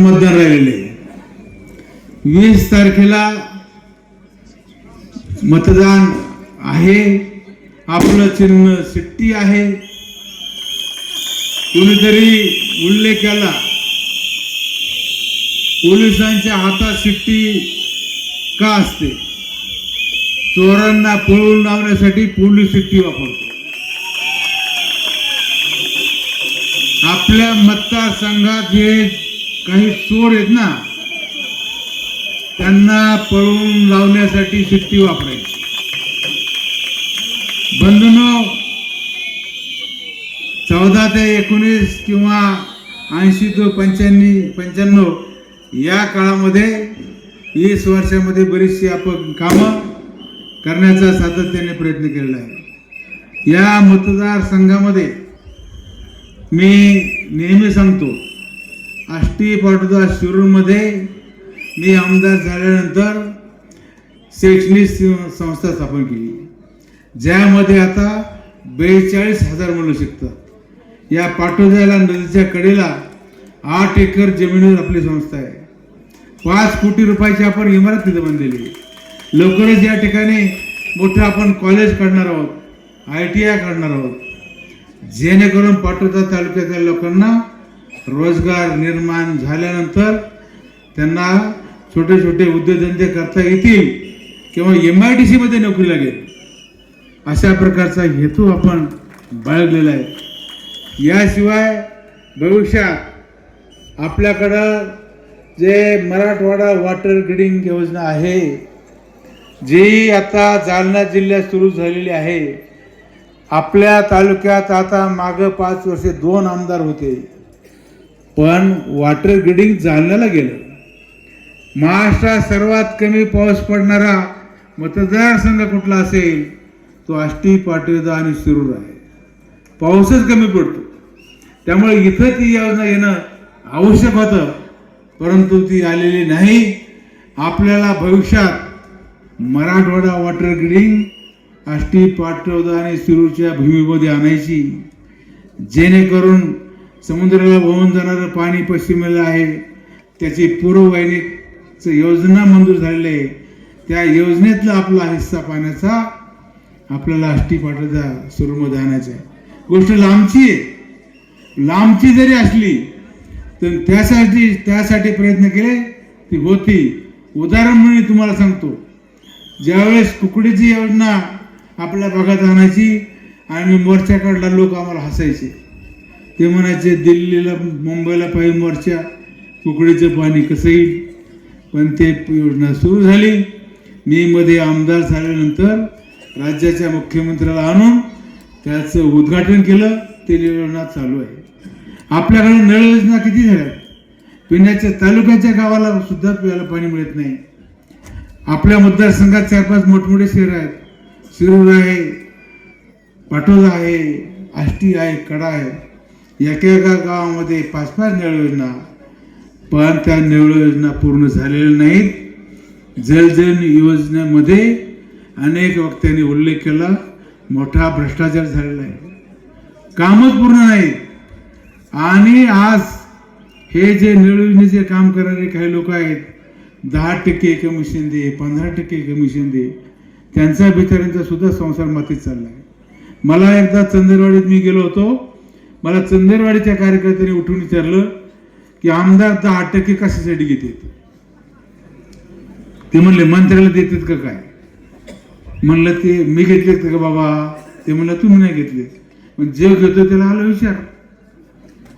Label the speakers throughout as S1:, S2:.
S1: मतदार राहिलेले वीस तारखेला मतदान आहे. आपलं चिन्ह सिट्टी आहे. कुणीतरी उल्लेख केला. पोलिसांच्या हातात शिट्टी का असते? चोरांना पळवून लावण्यासाठी पोलीस सिट्टी वापरतो. आपल्या मतदारसंघात जे काही चोर आहेत ना त्यांना पळवून लावण्यासाठी शिट्टी वापरायची. बंधनो चौदा ते एकोणीस किंवा ऐंशी ते पंच्याण्णव पंच्याण्णव या काळामध्ये वीस वर्षामध्ये बरीचशी आपण कामं करण्याचा सातत्याने प्रयत्न केलेला आहे. या मतदारसंघामध्ये मी नेहमी सांगतो आष्टी पाटोदा शिरूरमध्ये मी आमदार झाल्यानंतर शैक्षणिक संस्था स्थापन केली. ज्यामध्ये आता बेचाळीस हजार मुलं शिकतात. या पाटोद्याला नदीच्या कडेला आठ एकर जमिनीवर आपली संस्था आहे. पाच कोटी रुपयाची आपण इमारत तिथे बांधलेली लवकरच या ठिकाणी मोठं आपण कॉलेज काढणार आहोत आय टी आय काढणार आहोत. जेणेकरून पाटोदा तालुक्यातल्या लोकांना रोजगार निर्माण झाल्यानंतर त्यांना छोटे छोटे उद्योगधंदे करता येतील किंवा एम आय डी सीमध्ये नोकरी लागेल अशा प्रकारचा हेतू आपण बाळगलेला आहे. याशिवाय भविष्यात आपल्याकडं जे मराठवाडा वॉटर ग्रीडिंग योजना आहे जी आता जालना जिल्ह्यात सुरू झालेली आहे. आपल्या तालुक्यात आता मागं पाच वर्षे दोन आमदार होते. पण वॉटर ग्रीडिंग जालन्याला गेलं. महाराष्ट्रात सर्वात कमी पाऊस पडणारा मतदारसंघ कुठला असेल? तो आष्टी पाटीदा आणि शिरूर आहे. पाऊसच कमी पडतो. त्यामुळे इथं ती योजना येणं आवश्यक होतं परंतु ती आलेली नाही. आपल्याला भविष्यात मराठवाडा वॉटर ग्रीडिंग आष्टी पाटोदा आणि शिरूरच्या भूमीमध्ये आणायची जेणेकरून समुद्राला वाहून जाणारं पाणी पश्चिमेला आहे. त्याची पूर्ववैनिकचं योजना मंजूर झालेली आहे. त्या योजनेतला आपला हिस्सा पाण्याचा आपल्याला अष्टी पाठाचा सुरूमध्ये आणायचा आहे. गोष्ट लांबची आहे. लांबची जरी असली तर त्यासाठी त्यासाठी प्रयत्न केले ती होती. उदाहरण म्हणून तुम्हाला सांगतो. ज्यावेळेस कुकडीची योजना आपल्या भागात आणायची आणि मोर्चा काढला लोक आम्हाला हसायचे. ते म्हणायचे दिल्लीला मुंबईला पाहिजे मोर्चा कुकडीचं पाणी कसं येईल? पण ते योजना सुरू झाली. मी मध्ये आमदार झाल्यानंतर राज्याच्या मुख्यमंत्र्याला आणून त्याचं उद्घाटन केलं. ते योजना चालू आहे. आपल्याकडे नळ योजना किती झाल्या? पिण्याच्या तालुक्याच्या गावाला सुद्धा प्यायला पाणी मिळत नाही. आपल्या मतदारसंघात चार पाच मोठमोठे शहर आहेत. शिरूर आहे पाटोदा आहे आष्टी आहे कडा आहे. एका एका गावामध्ये पाच पाच नळ योजना पण त्या नळ योजना पूर्ण झालेल्या नाहीत. जलजन योजनेमध्ये अनेक वक्त्यांनी उल्लेख केला मोठा भ्रष्टाचार झालेला आहे. कामच पूर्ण नाही आणि आज हे जे नळ योजनेचे काम करणारे काही लोक आहेत दहा टक्के कमिशन दे पंधरा टक्के कमिशन दे त्यांचा बिचाऱ्यांचा सुद्धा संसार मातीत चालला आहे. मला एकदा चंदरवाडीत मी गेलो होतो. मला चंदरवाडीच्या कार्यकर्त्यांनी उठून विचारलं की आमदार दहा टक्के कशासाठी घेतात? ते म्हणले मंत्र्याला देतात का काय? म्हणलं ते मी घेतलेत का बाबा? ते म्हणलं तुम्ही नाही घेतले. पण जे घेतो त्याला आलं विचार.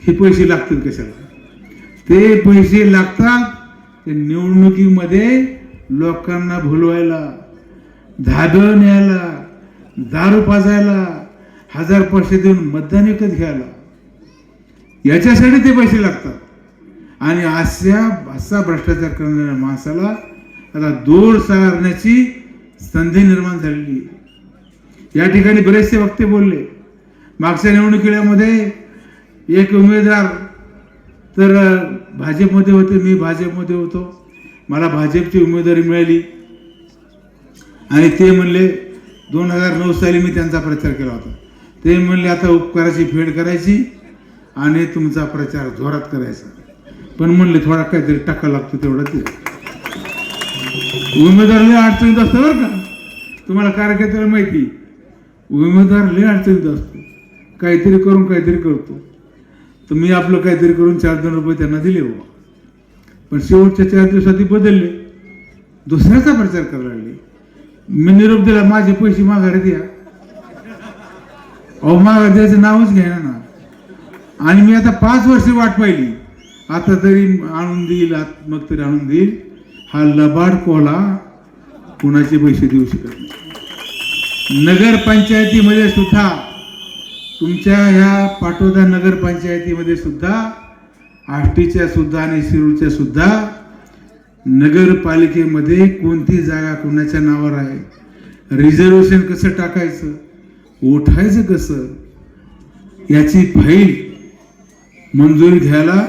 S1: हे पैसे लागतात कशाला? ते पैसे लागतात ते निवडणुकीमध्ये लोकांना भुलवायला धादळ न्यायला दारू पाजायला हजार पैसे देऊन मतदान विकत घ्यायला. याच्यासाठी ते पैसे लागतात. आणि अशा असा भ्रष्टाचार करणाऱ्या माणसाला आता दूर सारण्याची संधी निर्माण झालेली आहे. या ठिकाणी बरेचसे वक्ते बोलले मागच्या निवडणुकीमध्ये एक उमेदवार तर भाजपमध्ये होते मी भाजपमध्ये होतो. मला भाजपची उमेदवारी मिळाली. आणि ते म्हणले दोन हजार नऊ साली मी त्यांचा प्रचार केला होता. ते म्हणले आता उपकाराची फेड करायची आणि तुमचा प्रचार जोरात करायचा. पण म्हणले थोडा काहीतरी टाका लागतो तेवढा ते. उमेदवार लय अडचणीत असतो बरं का. तुम्हाला कार्यकर्त्याला माहिती. उमेदवार लय अडचणीत असतो. काहीतरी करून काहीतरी करतो. तर मी आपलं काहीतरी करून चार दोन रुपये त्यांना दिले बाबा पण शेवटच्या चार दिवसात ती बदलले. दुसऱ्याचा प्रचार करायला लागले. मी निरोप दिला माझे पैसे माघारी द्या. अहो माघार नावच घेणार ना. आणि मी आता पाच वर्ष वाट पाहिली. आता तरी आणून देईल मग तरी आणून देईल. हा लबाड कोला कुणाचे पैसे देऊ शकत नाही. नगरपंचायतीमध्ये सुद्धा तुमच्या ह्या पाटोदा नगरपंचायतीमध्ये सुद्धा आष्टीच्या सुद्धा आणि शिरूरच्या सुद्धा नगरपालिकेमध्ये कोणती जागा कोणाच्या नावावर आहे? रिझर्वेशन कसं टाकायचं? उठायचं कसं? याची फाईल मंजुरी घ्यायला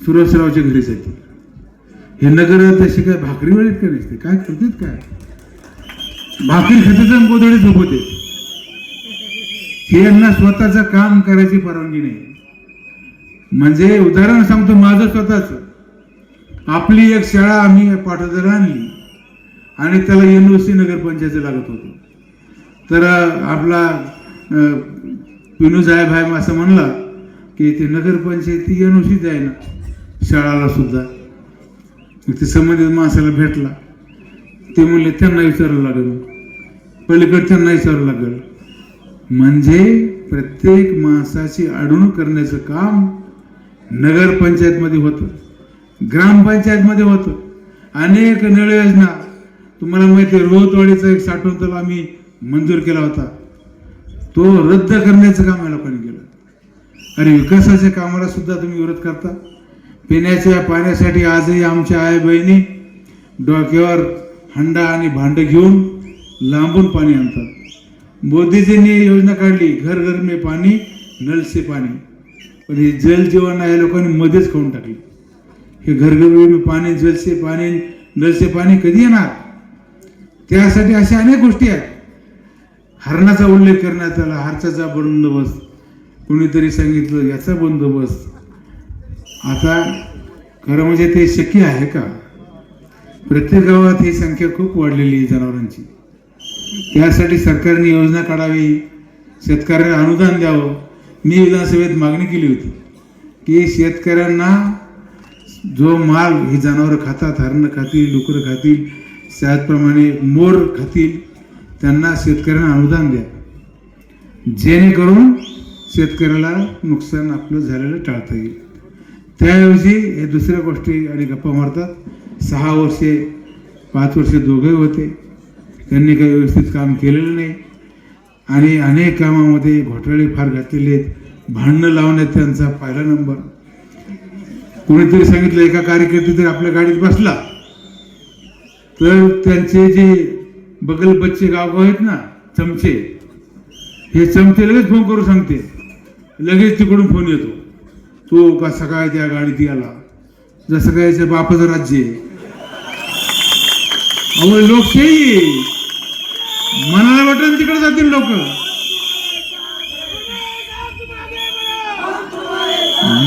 S1: सुरेशरावच्या घरी जाते हे नगर तशी काय भाकरी वेळेत का नसते? काय करतात काय? भाकरी खात्यात गोधडी झोपते हे यांना स्वतःचं काम करायची परवानगी नाही. म्हणजे उदाहरण सांगतो माझं स्वतःच. आपली एक शाळा आम्ही पाठोदर आणली आणि त्याला एन ओ सी नगरपंचायत लागत होतो. तर आपला अं, साहेब आहे असं म्हणला की ते नगरपंचायती अनुषित आहे ना शाळाला सुद्धा. ते संबंधित माणसाला भेटला. ते म्हणले त्यांना विचारावं लागेल. पलीकडे त्यांना विचारावं लागेल. म्हणजे प्रत्येक माणसाची अडवणूक करण्याचं काम नगरपंचायतमध्ये होतं. ग्रामपंचायतमध्ये होतं. अनेक नळ योजना. तुम्हाला माहिती आहे रोहतवाडीचा एक साठवण तलाव आम्ही मंजूर केला होता. तो रद्द करण्याचं काम या लोकांनी केलं. अरे विकासाच्या कामाला सुद्धा तुम्ही विरोध करता. पिण्याच्या पाण्यासाठी आजही आमच्या आई बहिणी डोक्यावर हंडा आणि भांडं घेऊन लांबून पाणी आणतात. मोदीजींनी योजना काढली घर घर मे पाणी नल पाणी. पण हे जल जीवन या लोकांनी मध्येच खाऊन टाकले. हे घर घर मे पाणी जलसे पाणी नल पाणी कधी येणार? त्यासाठी अशा अनेक गोष्टी आहेत. हरणाचा उल्लेख करण्यात आला हारचाचा बंदोबस्त. कोणीतरी सांगितलं याचा बंदोबस्त. आता खरं म्हणजे ते शक्य आहे का? प्रत्येक गावात ही संख्या खूप वाढलेली आहे जनावरांची. त्यासाठी सरकारने योजना काढावी शेतकऱ्यांना अनुदान द्यावं. मी विधानसभेत मागणी केली होती की शेतकऱ्यांना जो माल ही जनावरं खातात हरणं खातील डुकरं खातील त्याचप्रमाणे मोर खातील त्यांना शेतकऱ्यांना अनुदान द्या. जेणेकरून शेतकऱ्याला नुकसान आपलं झालेलं टाळता येईल. त्याऐवजी हे दुसऱ्या गोष्टी आणि गप्पा मारतात. सहा वर्षे पाच वर्षे दोघे होते. त्यांनी काही व्यवस्थित काम केलेलं नाही. आणि अनेक कामामध्ये घोटाळे फार घातलेले आहेत. भांडणं लावण्यात त्यांचा पहिला नंबर. कोणीतरी सांगितलं एका कार्यकर्ते जर आपल्या गाडीत बसला तर त्यांचे जे बगल बच्चे गाव आहेत ना चमचे. हे चमचे लगेच फोन करून सांगते. लगेच तिकडून फोन येतो. तो का सकाळ त्या गाडीत आला जसं काय याच्या बापाचं राज्य आहे. लोक लोकशाही मनाला वाटेल तिकडे जातील लोक.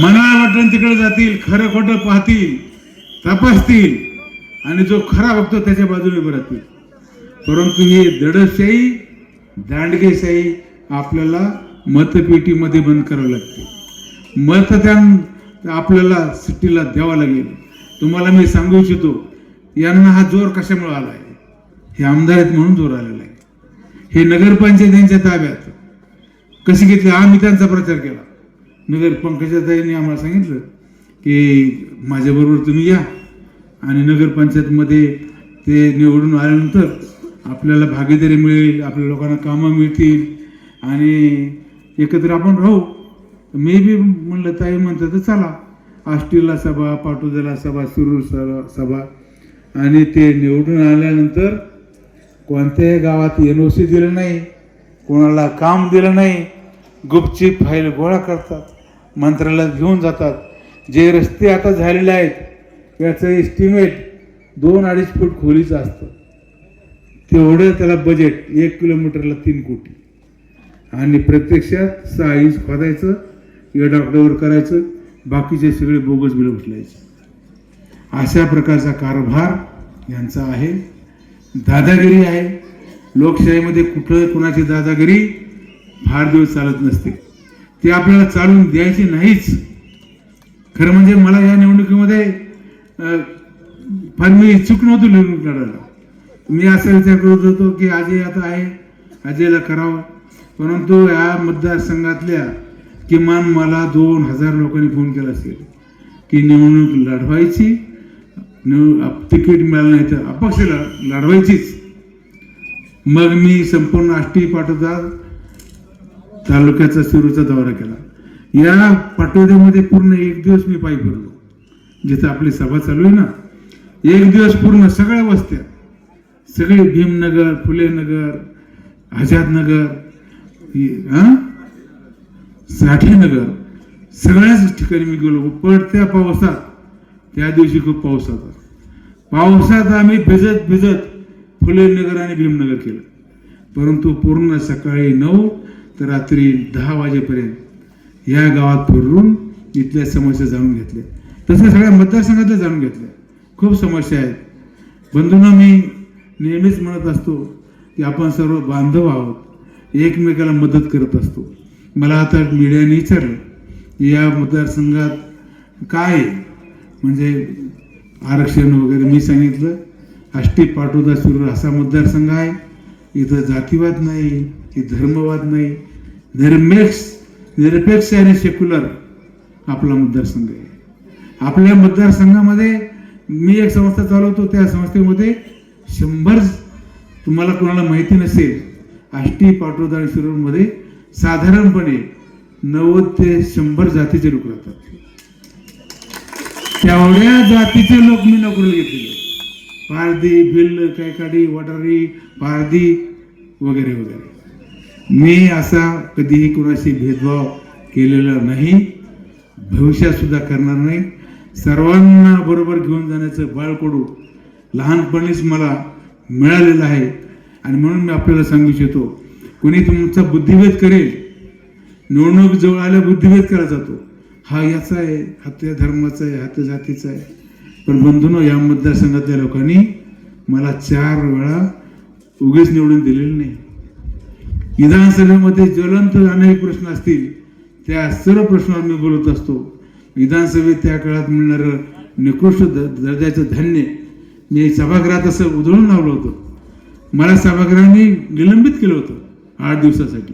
S1: मनाला वाटेल तिकडे जातील खरं खोटं पाहतील तपासतील. आणि जो खरा बघतो त्याच्या बाजूने उभे राहतील. परंतु ही दडशाही दांडगेशाही आपल्याला मतपेटीमध्ये बंद करावं लागते. मतदान आपल्याला सिटीला द्यावं लागेल. तुम्हाला मी सांगू इच्छितो यांना हा जोर कशामुळे आला आहे? हे आमदार आहेत म्हणून जोर आलेला आहे. हे नगरपंचायतींच्या ताब्यात. कशी घेतली? आम्ही त्यांचा प्रचार केला. नगर पंकजाताईंनी आम्हाला सांगितलं की माझ्याबरोबर तुम्ही या आणि नगरपंचायतमध्ये ते निवडून आल्यानंतर आपल्याला भागीदारी मिळेल आपल्या लोकांना कामं मिळतील आणि एकत्र आपण राहू. मी बी म्हणलं ताई म्हणतं तर चला आष्टीला सभा पाटोद्याला सभा सुरूर सभा सभा. आणि ते निवडून आल्यानंतर कोणत्याही गावात एन ओ सी दिलं नाही कोणाला काम दिलं नाही गुपचीप फाईल गोळा करतात मंत्रालयात घेऊन जातात. जे रस्ते आता झालेले आहेत याचं एस्टिमेट दोन अडीच फूट खोलीचं असतं. तेवढं त्याला बजेट एक किलोमीटरला तीन कोटी. आणि प्रत्यक्षात सहा इंच खोदायचं एडाकडवर करायचं बाकीचे सगळे बोगस बिलं उचलायचे. अशा प्रकारचा कारभार यांचा आहे. दादागिरी आहे. लोकशाहीमध्ये कुठं कुणाची दादागिरी फार दिवस चालत नसते. ती आपल्याला चालून द्यायची नाहीच. खरं म्हणजे मला या निवडणुकीमध्ये फार मी इच्छुक नव्हतो निवडणूक लढायला मी असा विचार करत होतो की अजय आता आहे अजयला करावं. परंतु या मतदारसंघातल्या किमान मला दोन हजार लोकांनी फोन केला असेल की निवडणूक लढवायची निव तिकीट मिळालं नाही तर अपक्ष लढवायचीच. मग मी संपूर्ण आष्टी पाठोदार तालुक्याचा सुरूचा दौरा केला. या पाठोद्यामध्ये पूर्ण एक दिवस मी पायी फिरलो जिथं आपली सभा चालू आहे ना एक दिवस पूर्ण सगळ्या वस्त्या सगळे भीमनगर फुलेनगर आझादनगर साठेनगर. सगळ्याच ठिकाणी मी गेलो. पडत्या पावसात. त्या दिवशी खूप पाऊस होता. पावसात आम्ही भिजत भिजत फुलेनगर आणि भीमनगर केलं. परंतु पूर्ण सकाळी नऊ तर रात्री दहा वाजेपर्यंत या गावात फिरून इथल्या समस्या जाणून घेतल्या. तसं सगळ्या मतदारसंघातल्या जाणून घेतल्या. खूप समस्या आहेत. बंधूंना मी नेहमीच म्हणत असतो की आपण सर्व बांधव आहोत. एकमेकाला मदत करत असतो. मला आता मीडियाने विचारलं की या मतदारसंघात काय आहे? म्हणजे आरक्षण वगैरे मी सांगितलं आष्टी पाटोदा सुरू असा मतदारसंघ आहे. इथं जातीवाद नाही इथं धर्मवाद नाही. निरपेक्ष निरपेक्ष आणि सेक्युलर आपला मतदारसंघ आहे. आपल्या मतदारसंघामध्ये मी एक संस्था चालवतो त्या संस्थेमध्ये शंभर तुम्हाला कोणाला माहिती नसेल आष्टी पाटोदारी शिरूरमध्ये साधारणपणे नव्वद ते शंभर जातीचे लोक राहतात. तेवढ्या जातीचे लोक मी नोकरीला घेतलेले पारधी भिल्ल कायकाडी वडारी पारधी वगैरे वगैरे. मी असा कधीही कुणाशी भेदभाव केलेला नाही. भविष्यात सुद्धा करणार नाही. सर्वांना बरोबर घेऊन जाण्याचं बाळकडू लहानपणीच मला मिळालेलं आहे. आणि म्हणून मी आपल्याला सांगू इच्छितो कोणी तुमचा बुद्धिभेद करेल निवडणूक जवळ आल्या बुद्धिभेद केला जातो. हा याचा आहे हा त्या धर्माचा आहे हा त्या जातीचा आहे. पण बंधूनो या मतदारसंघातल्या लोकांनी मला चार वेळा उगीच निवडून दिलेलं नाही. विधानसभेमध्ये ज्वलंत अनेक प्रश्न असतील त्या सर्व प्रश्नावर मी बोलत असतो. विधानसभेत त्या काळात मिळणारं निकृष्ट द- दर्जाचं धान्य मी सभागृहात असं उधळून लावलं होतं. मला सभागृहाने निलंबित केलं होतं आठ दिवसासाठी.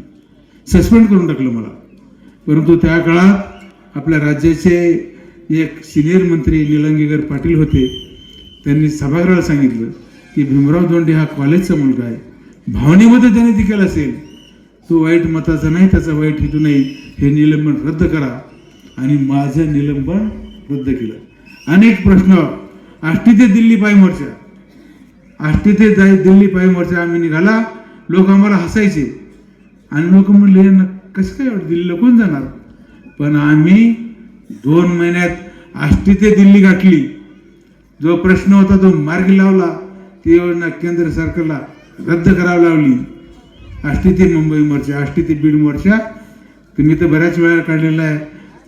S1: सस्पेंड करून टाकलं मला. परंतु त्या काळात आपल्या राज्याचे एक सिनियर मंत्री निलंगेकर पाटील होते. त्यांनी सभागृहाला सांगितलं की भीमराव धोंडे हा कॉलेजचा मुलगा आहे. भावनेमध्ये त्याने ती केलं असेल. तो वाईट मताचा नाही त्याचा वाईट हेतू नाही. हे निलंबन रद्द करा. आणि माझं निलंबन रद्द केलं. अनेक प्रश्न आष्टी ते दिल्ली पाय मोर्चा. आष्टी ते जाय दिल्ली पाय मोर्चा आम्ही निघाला. लोक आम्हाला हसायचे. आणि लोक म्हणले "यांना कसं काय एवढं दिल्लीला कोण जाणार. पण आम्ही दोन महिन्यात आष्टी ते दिल्ली गाठली. जो प्रश्न होता तो मार्गी लावला. ती योजना केंद्र सरकारला रद्द करावी लावली. आष्टी ते मुंबई मोर्चा आष्टी ते बीड मोर्चा. तुम्ही तर बऱ्याच वेळा काढलेला आहे.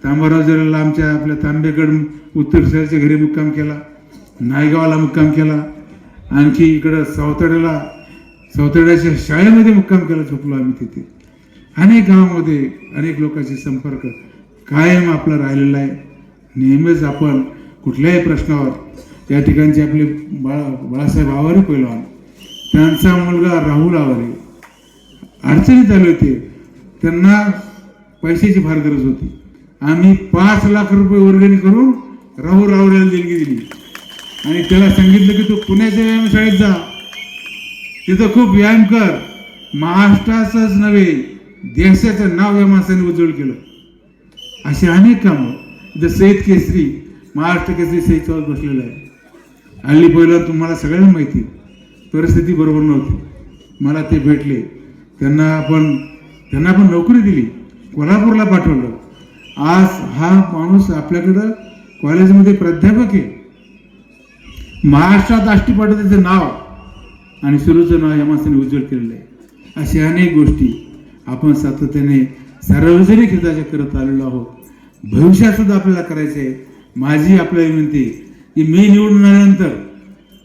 S1: तांबाराव जराला आमच्या आपल्या तांबेगड उत्तर शहराच्या घरी मुक्काम केला. नायगावाला मुक्काम केला. आणखी इकडं सावताड्याला सावताड्याच्या शाळेमध्ये मुक्काम केला झोपलो आम्ही तिथे. अनेक गावामध्ये अनेक लोकांशी संपर्क कायम आपला राहिलेला आहे. नेहमीच आपण कुठल्याही प्रश्नावर या ठिकाणचे आपले बाळा बाळासाहेब आवारे पैलवान त्यांचा मुलगा राहुल आवारे अडचणीत आले होते. त्यांना पैशाची फार गरज होती. आम्ही पाच लाख रुपये वर्गणी करून राहुल राहुल्याला देणगी दिली. आणि त्याला सांगितलं की तू पुण्याच्या व्यायामशाळेत जा. तिथं खूप व्यायाम कर. महाराष्ट्राचंच नव्हे देशाचं नाव या माणसाने उज्ज्वल केलं. अशी अनेक कामं जर सईद केसरी महाराष्ट्र केसरी सईद बसलेलं आहे हल्ली पहिलं तुम्हाला सगळ्यांना माहिती परिस्थिती बरोबर नव्हती. मला ते भेटले. त्यांना आपण त्यांना आपण नोकरी दिली. कोल्हापूरला पाठवलं. आज हा माणूस आपल्याकडं कॉलेजमध्ये प्राध्यापक आहे. महाराष्ट्रात आष्टी नाव आणि सुरूचं नाव या माणसाने उज्ज्वल केलेलं आहे. अशा अनेक गोष्टी आपण सातत्याने सार्वजनिक हिताच्या करत आलेलो आहोत. भविष्यात सुद्धा आपल्याला करायचं आहे. माझी आपल्याला विनंती की मी निवडून आल्यानंतर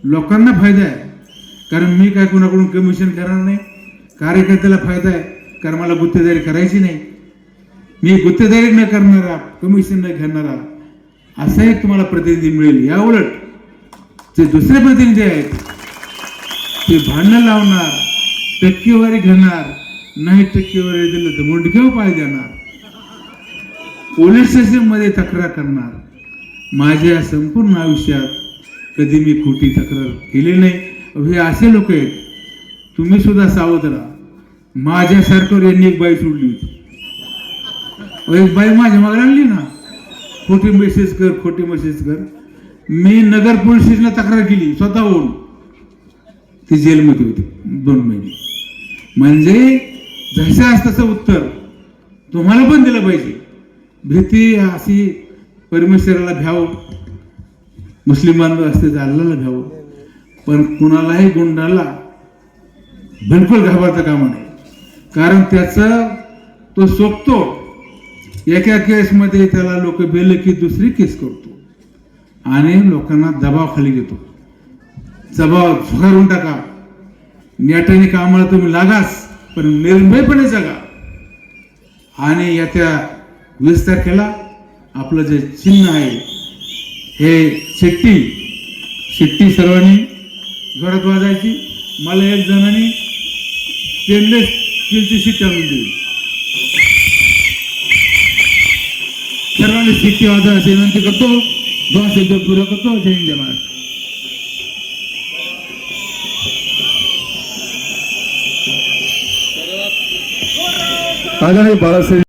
S1: लोकांना फायदा आहे. कारण मी काय कोणाकडून कमिशन करणार नाही? कार्यकर्त्याला फायदा आहे. कारण मला गुत्तेदारी करायची नाही. मी गुत्तेदारी न करणारा कमिशन न घेणारा असा एक तुम्हाला प्रतिनिधी मिळेल. या उलट जे दुसरे प्रतिनिधी आहेत ते भांडणं लावणार टक्केवारी घेणार नाही टक्केवारी दिलं तर मुंडकेव पाय देणार. पोलीस स्टेशनमध्ये तक्रार करणार. माझ्या संपूर्ण आयुष्यात कधी मी खोटी तक्रार केली नाही. हे असे लोक आहेत तुम्ही सुद्धा सावध राहा. माझ्यासारखं यांनी एक बाई सोडली होती. एक बाई माझ्या मागे आणली ना. खोटी मेसेज कर खोटी मेसेज कर. मी नगर पोलीस स्टेशनला तक्रार केली स्वतःहून. ती जेलमध्ये होती दोन महिने. म्हणजे जसं तसं उत्तर. तुम्हाला पण दिलं पाहिजे. भीती अशी परमेश्वराला भ्यावं मुस्लिम बांधव असते तर अल्लाला घ्यावं. पण कुणालाही गुंडाला बिलकुल घाबरता कामा नाही कारण त्याचं तो सोपतो. एका केसमध्ये त्याला लोक बेल की दुसरी केस करतो. आणि लोकांना दबावाखाली घेतो. दबाव झुगारून टाका. नेटाने कामाला तुम्ही लागाच पण निर्भयपणे जगा. आणि याच्या वीस तारखेला आपलं जे चिन्ह आहे हे शेट्टी शेट्टी सर्वांनी जोरात वाजायची. मला एक जणांनी स्टेनलेस स्टीलची शिट्टी आणून दिली. सर्वांनी शिट्टी वाजवायची विनंती करतो. दोन शब्द पूर्ण करतो जय हिंद